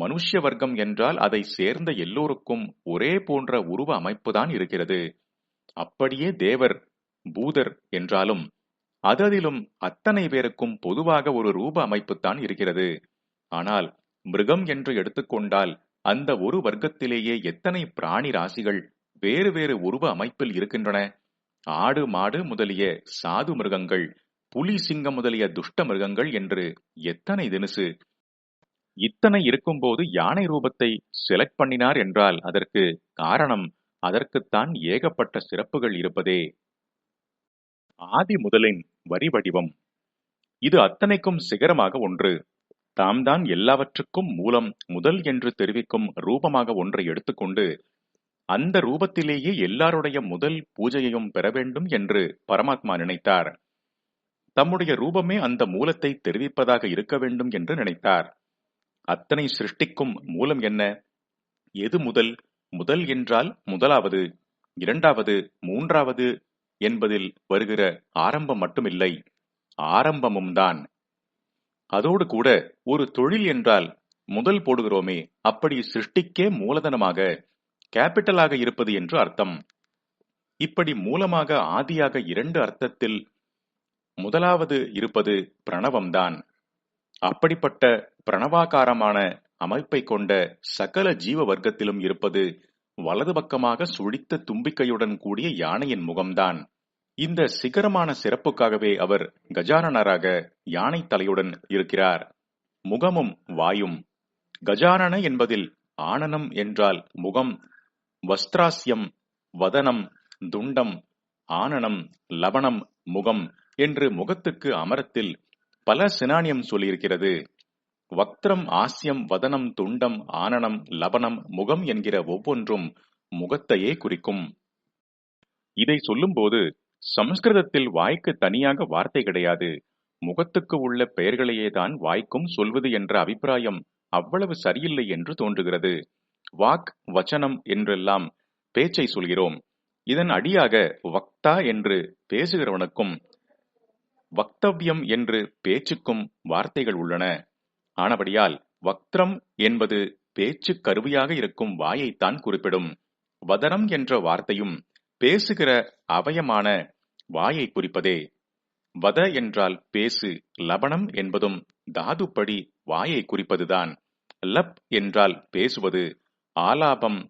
மனுஷ்ய வர்க்கம் என்றால் அதை சேர்ந்த எல்லோருக்கும் ஒரே போன்ற உருவ அமைப்புதான் இருக்கிறது. அப்படியே தேவர் பூதர் என்றாலும் அததிலும் அத்தனை பேருக்கும் பொதுவாக ஒரு ரூப அமைப்புத்தான் இருக்கிறது. ஆனால் மிருகம் என்று எடுத்துக்கொண்டால் அந்த ஒரு வர்க்கத்திலேயே எத்தனை பிராணி ராசிகள் வேறு வேறு உருவ அமைப்பில் இருக்கின்றன? ஆடு மாடு முதலிய சாது மிருகங்கள் புலி சிங்கம் முதலிய துஷ்ட மிருகங்கள் என்று எத்தனை தினுசு இத்தனை இருக்கும்போது யானை ரூபத்தை செலக்ட் பண்ணினார் என்றால் அதற்கு காரணம் அதற்குத்தான் ஏகப்பட்ட சிறப்புகள் இருப்பதே. ஆதி முதலின் வரி வடிவம். இது அத்தனைக்கும் சிகரமாக ஒன்று. தாம் தான் எல்லாவற்றுக்கும் மூலம் முதல் என்று தெரிவிக்கும் ரூபமாக ஒன்றை எடுத்துக்கொண்டு அந்த ரூபத்திலேயே எல்லாருடைய முதல் பூஜையையும் பெற வேண்டும் என்று பரமாத்மா நினைத்தார். தம்முடைய ரூபமே அந்த மூலத்தை தெரிவிப்பதாக இருக்க வேண்டும் என்று நினைத்தார். அத்தனை சிருஷ்டிக்கும் மூலம் என்ன? எது முதல்? முதல் என்றால் முதலாவது இரண்டாவது மூன்றாவது என்பதில் வருகிற ஆரம்பம் மட்டுமில்லை. ஆரம்பமும் தான். அதோடு கூட ஒரு தொழில் என்றால் முதல் போடுகிறோமே அப்படி சிருஷ்டிக்கே மூலதனமாக கேபிட்டலாக இருப்பது என்று அர்த்தம். இப்படி மூலமாக ஆதியாக இரண்டு அர்த்தத்தில் முதலாவது இருப்பது பிரணவம்தான். அப்படிப்பட்ட பிரணவாகாரமான அமைப்பை கொண்ட சகல ஜீவ வர்க்கத்திலும் இருப்பது வலது பக்கமாக சுழித்த தும்பிக்கையுடன் கூடிய யானையின் முகம்தான். இந்த சிகரமான சிறப்புக்காகவே அவர் கஜானனராக யானை தலையுடன் இருக்கிறார். முகமும் வாயும். கஜானன என்பதில் ஆனனம் என்றால் முகம் வஸ்திராசியம் வதனம் துண்டம் ஆனனம் லவணம் முகம் என்று முகத்துக்கு அமரத்தில் பல சினானியம் சொல்லியிருக்கிறது. வக்திரம் ஆசியம் வதனம் துண்டம் ஆனனம் லபனம் முகம் என்கிற ஒவ்வொன்றும் முகத்தையே குறிக்கும். இதை சொல்லும்போது சமஸ்கிருதத்தில் வாய்க்கு தனியாக வார்த்தை கிடையாது. முகத்துக்கு உள்ள பெயர்களையே தான் வாய்க்கும் சொல்வது என்ற அபிப்பிராயம் அவ்வளவு சரியில்லை என்று தோன்றுகிறது. வாக் வச்சனம் என்றெல்லாம் பேச்சை சொல்கிறோம். இதன் அடியாக வக்தா என்று பேசுகிறவனுக்கும் வக்தவ்யம் என்று பேச்சுக்கும் வார்த்தைகள் உள்ளன. ஆனபடியால் வக்திரம் என்பது பேச்சு கருவியாக இருக்கும் வாயைத்தான் குறிப்பிடும். வதனம் என்ற வார்த்தையும் பேசுகிற அவயமான வாயை குறிப்பதே. வத என்றால் பேசு லபணம் என்பதும் தாதுப்படி வாயை குறிப்பதுதான். லப் என்றால் பேசுவது ஆலாபம்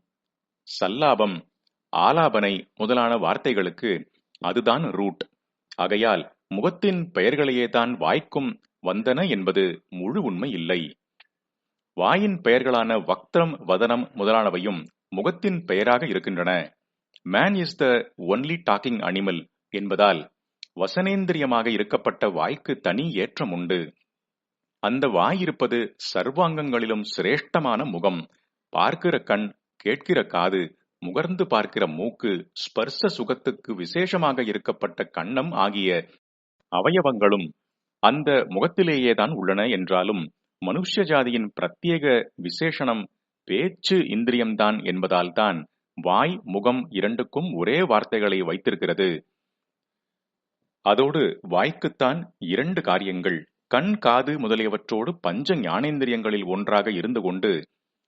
சல்லாபம் ஆலாபனை முதலான வார்த்தைகளுக்கு அதுதான் ரூட். ஆகையால் முகத்தின் பெயர்களையே தான் வாய்க்கும் வந்தன என்பது முழு உண்மை இல்லை. வாயின் பெயர்களான வக்திரம் வதனம் முதலானவையும் முகத்தின் பெயராக இருக்கின்றன. Man is the only talking animal என்பதால் வசனேந்திரியமாக இருக்கப்பட்ட வாய்க்கு தனி ஏற்றம் உண்டு. அந்த வாய் இருப்பது சர்வாங்கங்களிலும் சிரேஷ்டமான முகம் பார்க்கிற கண் கேட்கிற காது முகர்ந்து பார்க்கிற மூக்கு ஸ்பர்ச சுகத்துக்கு விசேஷமாக இருக்கப்பட்ட கண்ணம் ஆகிய அவயவங்களும் அந்த முகத்திலேயேதான் உள்ளன என்றாலும் மனுஷ ஜாதியின் பிரத்யேக விசேஷணம் பேச்சு இந்திரியம்தான் என்பதால்தான் வாய் முகம் இரண்டுக்கும் ஒரே வார்த்தைகளை வைத்திருக்கிறது. அதோடு வாய்க்குத்தான் இரண்டு காரியங்கள் கண் காது முதலியவற்றோடு பஞ்ச ஞானேந்திரியங்களில் ஒன்றாக இருந்து கொண்டு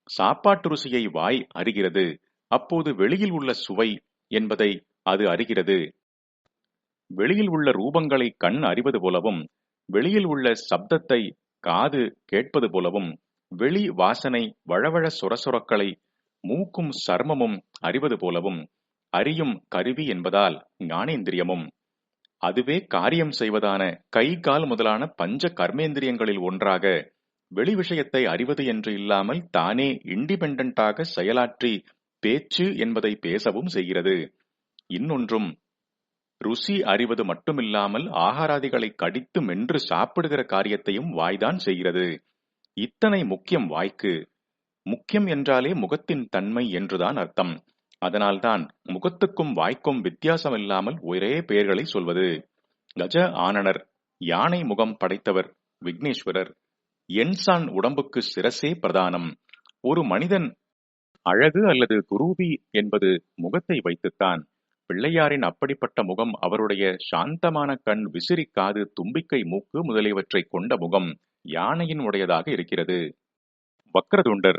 சாப்பாட்டு ருசியை வாய் அறிகிறது அப்போது வெளியில் உள்ள சுவை என்பதை அது அறிகிறது. வெளியில் உள்ள ரூபங்களை கண் அறிவது போலவும் வெளியில் உள்ள சப்தத்தை காது கேட்பது போலவும் வெளி வாசனை வழவழ சொரசொரக்களை மூக்கும் சர்மமும் அறிவது போலவும் அறியும் கருவி என்பதால் ஞானேந்திரியமும். அதுவே காரியம் செய்வதான கை கால் முதலான பஞ்ச கர்மேந்திரியங்களில் ஒன்றாக வெளி விஷயத்தை அறிவது என்று இல்லாமல் தானே இண்டிபெண்டாக செயலாற்றி பேச்சு என்பதை பேசவும் செய்கிறது. இன்னொன்றும் ருசி அறிவது மட்டுமில்லாமல் ஆகாராதிகளை கடித்து மென்று சாப்பிடுகிற காரியத்தையும் வாய்தான் செய்கிறது. இத்தனை முக்கியம் வாய்க்கு. முக்கியம் என்றாலே முகத்தின் தன்மை என்றுதான் அர்த்தம். அதனால்தான் முகத்துக்கும் வாய்க்கும் வித்தியாசம் இல்லாமல் ஒரே பெயர்களை சொல்வது. கஜ ஆனனர் யானை முகம் படைத்தவர் விக்னேஸ்வரர். என்சான் உடம்புக்கு சிரசே பிரதானம். ஒரு மனிதன் அழகு அல்லது குரூபி என்பது முகத்தை வைத்துத்தான். பிள்ளையாரின் அப்படிப்பட்ட முகம் அவருடைய சாந்தமான கண் விசிறி காது தும்பிக்கை மூக்கு முதலியவற்றைக் கொண்ட முகம் யானையின் உடையதாக இருக்கிறது. வக்ரதுண்டர்.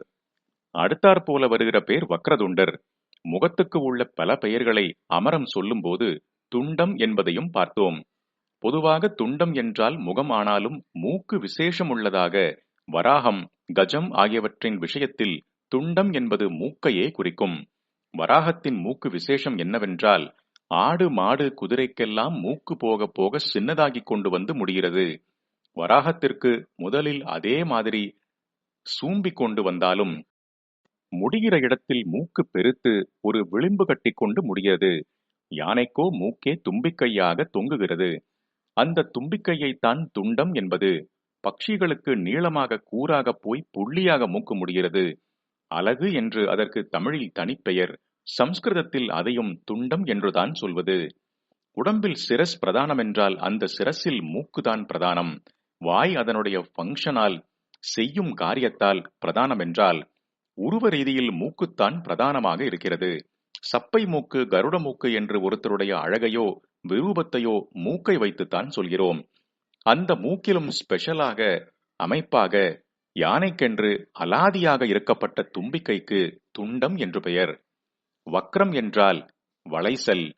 அடுத்தாற்போல வருகிற பேர் வக்ரதுண்டர். முகத்துக்கு உள்ள பல பெயர்களை அமரம் சொல்லும்போது துண்டம் என்பதையும் பார்த்தோம். பொதுவாக துண்டம் என்றால் முகம் ஆனாலும் மூக்கு விசேஷம் உள்ளதாக வராகம் கஜம் ஆகியவற்றின் விஷயத்தில் துண்டம் என்பது மூக்கையே குறிக்கும். வராகத்தின் மூக்கு விசேஷம் என்னவென்றால் ஆடு மாடு குதிரைக்கெல்லாம் மூக்கு போக போக சின்னதாகி கொண்டு வந்து முடிகிறது. வராகத்திற்கு முதலில் அதே மாதிரி சூம்பிக் கொண்டு வந்தாலும் முடிகிற இடத்தில் மூக்கு பெருத்து ஒரு விளிம்பு கட்டி கொண்டு முடிகிறது. யானைக்கோ மூக்கே தும்பிக்கையாக தொங்குகிறது. அந்த தும்பிக்கையைத்தான் துண்டம் என்பது. பட்சிகளுக்கு நீளமாக கூறாக போய் புள்ளியாக மூக்கு முடிகிறது. அழகு என்று அதற்கு தமிழில் தனிப்பெயர் சம்ஸ்கிருதத்தில் அதையும் துண்டம் என்றுதான் சொல்வது. உடம்பில் சிரஸ் பிரதானம் என்றால் அந்த சிரஸில் மூக்குதான் பிரதானம். வாய் அதனுடைய ஃபங்க்ஷனால் செய்யும் காரியத்தால் பிரதானம் என்றால் உருவ ரீதியில் மூக்குத்தான் பிரதானமாக இருக்கிறது. சப்பை மூக்கு கருட மூக்கு என்று ஒருத்தருடைய அழகையோ விரூபத்தையோ மூக்கை வைத்துத்தான் சொல்கிறோம். அந்த மூக்கிலும் ஸ்பெஷலாக அமைப்பாக யானைக்கென்று அலாதியாக இருக்கப்பட்ட தும்பிக்கைக்கு துண்டம் என்று பெயர். வக்ரம் என்றால் வளைசல்.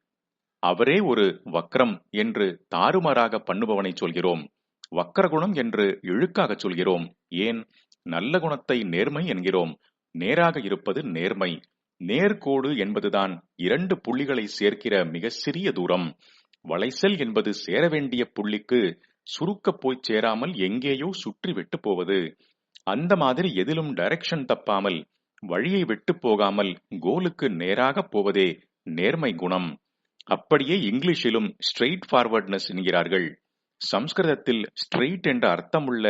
அவரே ஒரு வக்ரம் என்று தாறுமாறாக பண்ணுபவனை சொல்கிறோம். வக்கரகுணம் என்று இழுக்காக சொல்கிறோம். ஏன்? நல்ல குணத்தை நேர்மை என்கிறோம். நேராக இருப்பது நேர்மை. நேர்கோடு என்பதுதான் இரண்டு புள்ளிகளை சேர்க்கிற மிக சிறிய தூரம். வளைசல் என்பது சேர வேண்டிய புள்ளிக்கு சுருக்கப் போய் சேராமல் எங்கேயோ சுற்றி விட்டு போவது. அந்த மாதிரி எதிலும் டைரக்ஷன் தப்பாமல் வழியை விட்டு போகாமல் கோலுக்கு நேராக போவதே நேர்மை குணம். அப்படியே இங்கிலீஷிலும் ஸ்ட்ரெயிட் ஃபார்வர்ட்னஸ் என்கிறார்கள். சம்ஸ்கிருதத்தில் ஸ்ட்ரெயிட் என்ற அர்த்தமுள்ள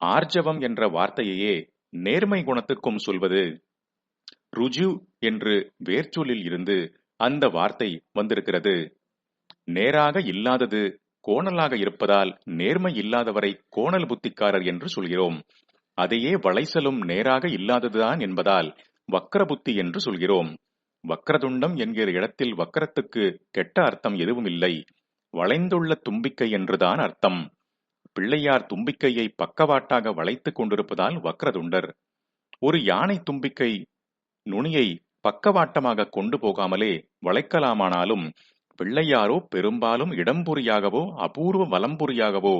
ஆர்ஜவம் என்ற வார்த்தையையே நேர்மை குணத்துக்கும் சொல்வது. ருஜு என்று வேர்ச்சொல்லில் இருந்து அந்த வார்த்தை வந்திருக்கிறது. நேராக இல்லாதது கோணலாக இருப்பதால் நேர்மை இல்லாதவரை கோணல் புத்திக்காரர் என்று சொல்கிறோம். அதையே வளைசலும் நேராக இல்லாததுதான் என்பதால் வக்கர புத்தி என்று சொல்கிறோம். வக்கரதுண்டம் என்கிற இடத்தில் வக்கரத்துக்கு கெட்ட அர்த்தம் எதுவும் இல்லை வளைந்துள்ள தும்பிக்கை என்றுதான் அர்த்தம். பிள்ளையார் தும்பிக்கையை பக்கவாட்டாக வளைத்துக் கொண்டிருப்பதால் வக்கரதுண்டர். ஒரு யானை தும்பிக்கை நுனியை பக்கவாட்டமாக கொண்டு போகாமலே வளைக்கலாமானாலும் பிள்ளையாரோ பெரும்பாலும் இடம்புரியாகவோ அபூர்வ வலம்புரியாகவோ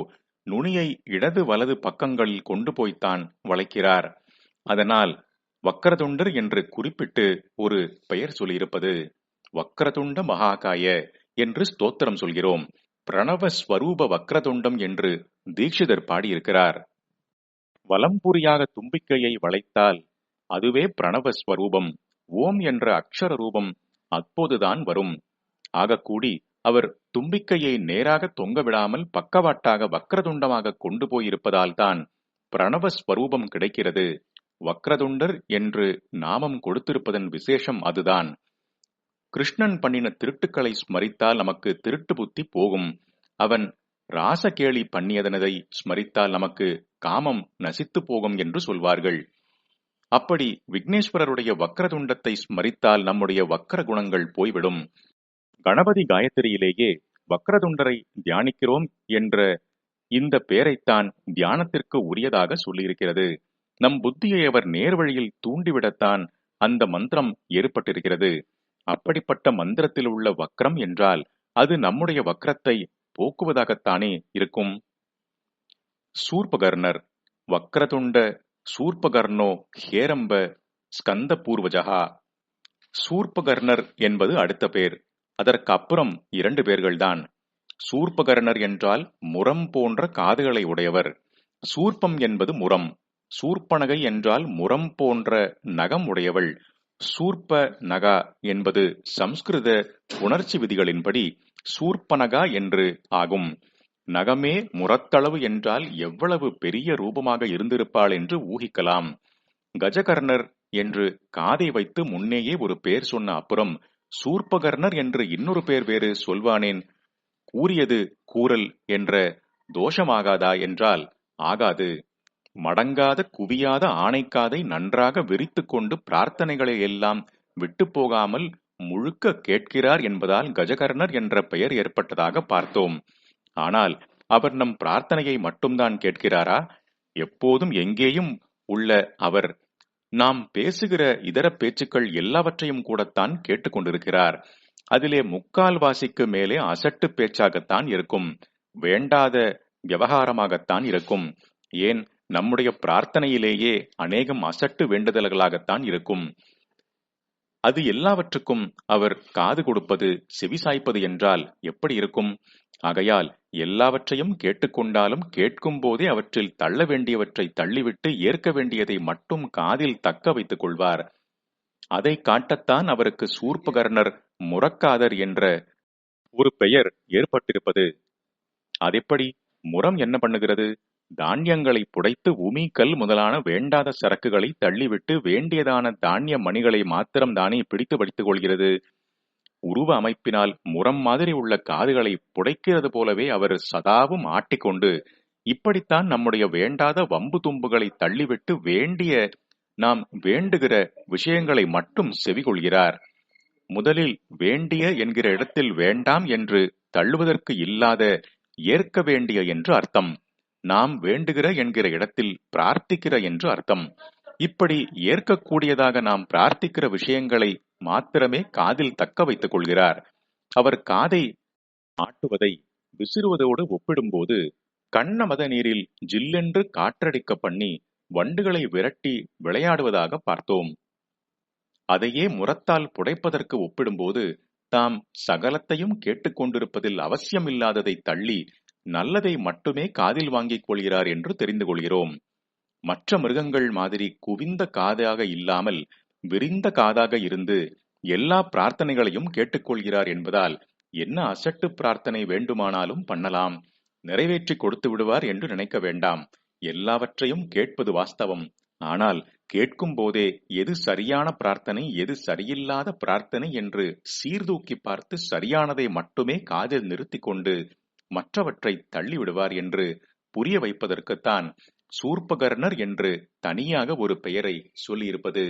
நுனியை இடது வலது பக்கங்களில் கொண்டு போய்த்தான் வளைக்கிறார். அதனால் வக்கரதுண்டர் என்று குறிப்பிட்டு ஒரு பெயர் சொல்லியிருப்பது வக்கரதுண்ட மகாகாய என்று ஸ்தோத்திரம் சொல்கிறோம். பிரணவ ஸ்வரூப வக்கரதுண்டம் என்று தீட்சிதர் பாடியிருக்கிறார். வலம்புரியாக தும்பிக்கையை வளைத்தால் அதுவே பிரணவ ஸ்வரூபம் ஓம் என்ற அக்ஷர ரூபம் அப்போதுதான் வரும். ஆகக்கூடி அவர் தும்பிக்கையை நேராக தொங்க விடாமல் பக்கவாட்டாக வக்ரதுண்டமாக கொண்டு போயிருப்பதால்தான் பிரணவ ஸ்வரூபம் கிடைக்கிறது. வக்ரதுண்டர் என்று நாமம் கொடுத்திருப்பதன் விசேஷம் அதுதான். கிருஷ்ணன் பண்ணின திருட்டுக்களை ஸ்மரித்தால் நமக்கு திருட்டு புத்தி போகும். அவன் ராசகேளி பண்ணியதனதை ஸ்மரித்தால் நமக்கு காமம் நசித்து போகும் என்று சொல்வார்கள். அப்படி விக்னேஸ்வரருடைய வக்ரதுண்டத்தை ஸ்மரித்தால் நம்முடைய வக்ர குணங்கள் போய்விடும். கணபதி காயத்ரியிலேயே வக்ரதுண்டரை தியானிக்கிறோம் என்ற இந்த பெயரைத்தான் தியானத்திற்கு உரியதாக சொல்லியிருக்கிறது. நம் புத்தியை அவர் நேர்வழியில் தூண்டிவிடத்தான் அந்த மந்திரம் ஏற்பட்டிருக்கிறது. அப்படிப்பட்ட மந்திரத்தில் உள்ள வக்ரம் என்றால் அது நம்முடைய வக்ரத்தை போக்குவதாகத்தானே இருக்கும். சூர்பகர்ணர் வக்ரதுண்ட சூர்பகர்ணோ ஹேரம்ப ஸ்கந்த பூர்வஜகா சூர்பகர்ணர் என்பது அடுத்த பேர். அதற்கு அப்புறம் இரண்டு பேர்கள்தான். சூர்பகரணர் என்றால் முரம் போன்ற காதுகளை உடையவர். சூர்ப்பம் என்பது முரம். சூர்ப்பனகை என்றால் முரம் போன்ற நகம் உடையவள். சூர்ப்ப நகா என்பது சம்ஸ்கிருத உணர்ச்சி விதிகளின்படி சூர்ப்பனகா என்று ஆகும். நகமே முரத்தளவு என்றால் எவ்வளவு பெரிய ரூபமாக இருந்திருப்பாள் என்று ஊகிக்கலாம். கஜகர்ணர் என்று காதை வைத்து முன்னேயே ஒரு பேர் சொன்ன அப்புறம் சூர்பகர்ணர் என்று இன்னொரு பேர் வேறு சொல்வானேன். கூறியது கூறல் என்ற தோஷமாகாதா என்றால் ஆகாது. மடங்காத குவியாத ஆணைக்காதை நன்றாக விரித்து கொண்டு பிரார்த்தனைகளை எல்லாம் விட்டு போகாமல் முழுக்க கேட்கிறார் என்பதால் கஜகர்ணர் என்ற பெயர் ஏற்பட்டதாக பார்த்தோம். ஆனால் அவர் நம் பிரார்த்தனையை மட்டும்தான் கேட்கிறாரா? எப்போதும் எங்கேயும் உள்ள அவர் நாம் பேசுகிற இதர பேச்சுக்கள் எல்லாவற்றையும் கூடத்தான் கேட்டுக்கொண்டிருக்கிறார் அதிலே முக்கால்வாசிக்கு மேலே அசட்டு பேச்சாகத்தான் இருக்கும். வேண்டாத விவகாரமாகத்தான் இருக்கும். ஏன்? நம்முடைய பிரார்த்தனையிலேயே அநேகம் அசட்டு வேண்டுதல்களாகத்தான் இருக்கும். அது எல்லாவற்றுக்கும் அவர் காது கொடுப்பது செவிசாய்ப்பது என்றால் எப்படி இருக்கும்? ஆகையால் எல்லாவற்றையும் கேட்டுக்கொண்டாலும் கேட்கும் போதே அவற்றில் தள்ள வேண்டியவற்றை தள்ளிவிட்டு ஏற்க வேண்டியதை மட்டும் காதில் தக்க வைத்துக் கொள்வார். அதை காட்டத்தான் அவருக்கு சூர்பகர்ணர் முறக்காதர் என்ற ஒரு பெயர் ஏற்பட்டிருப்பது. அதெப்படி? முறம் என்ன பண்ணுகிறது? தானியங்களை புடைத்து உமி கல் முதலான வேண்டாத சரக்குகளை தள்ளிவிட்டு வேண்டியதான தானிய மணிகளை மாத்திரம் தானே பிடித்து படித்துக் கொள்கிறது? உருவ அமைப்பினால் முறம் மாதிரி உள்ள காதுகளை புடைக்கிறது போலவே அவர் சதாவும் ஆட்டிக்கொண்டு இப்படித்தான் நம்முடைய வேண்டாத வம்பு தும்புகளை தள்ளிவிட்டு வேண்டிய நாம் வேண்டுகிற விஷயங்களை மட்டும் செவிகொள்கிறார். முதலில் வேண்டிய என்கிற இடத்தில் வேண்டாம் என்று தள்ளுவதற்கு இல்லாத ஏற்க வேண்டிய என்று அர்த்தம். நாம் வேண்டுகிற என்கிற இடத்தில் பிரார்த்திக்கிற என்று அர்த்தம். இப்படி ஏற்கக்கூடியதாக நாம் பிரார்த்திக்கிற விஷயங்களை மாத்திரமே காதில் தக்க வைத்துக் கொள்கிறார். அவர் காதை ஆட்டுவதை விசிறுவதோடு ஒப்பிடும்போது கண்ணமத நீரில் ஜில்லென்று காற்றடிக்க பண்ணி வண்டுகளை விரட்டி விளையாடுவதாக பார்த்தோம். அதையே முரத்தால் புடைப்பதற்கு ஒப்பிடும்போது தாம் சகலத்தையும் கேட்டுக்கொண்டிருப்பதில் அவசியமில்லாததை தள்ளி நல்லதை மட்டுமே காதில் வாங்கிக் கொள்கிறார் என்று தெரிந்து கொள்கிறோம். மற்ற மிருகங்கள் மாதிரி குவிந்த காதாக இல்லாமல் விரிந்த காதாக இருந்து எல்லா பிரார்த்தனைகளையும் கேட்டுக்கொள்கிறார் என்பதால் என்ன அசட்டு பிரார்த்தனை வேண்டுமானாலும் பண்ணலாம். நிறைவேற்றி கொடுத்து விடுவார் என்று நினைக்க வேண்டாம். எல்லாவற்றையும் கேட்பது வாஸ்தவம். ஆனால் கேட்கும் போதே எது சரியான பிரார்த்தனை எது சரியில்லாத பிரார்த்தனை என்று சீர்தூக்கி பார்த்து சரியானதை மட்டுமே காதில் நிறுத்திக் கொண்டு மற்றவற்றை தள்ளிவிடுவார் என்று புரிய வைப்பதற்குத்தான் சூர்பகர்ணர் என்று தனியாக ஒரு பெயரை சொல்லியிருப்பது.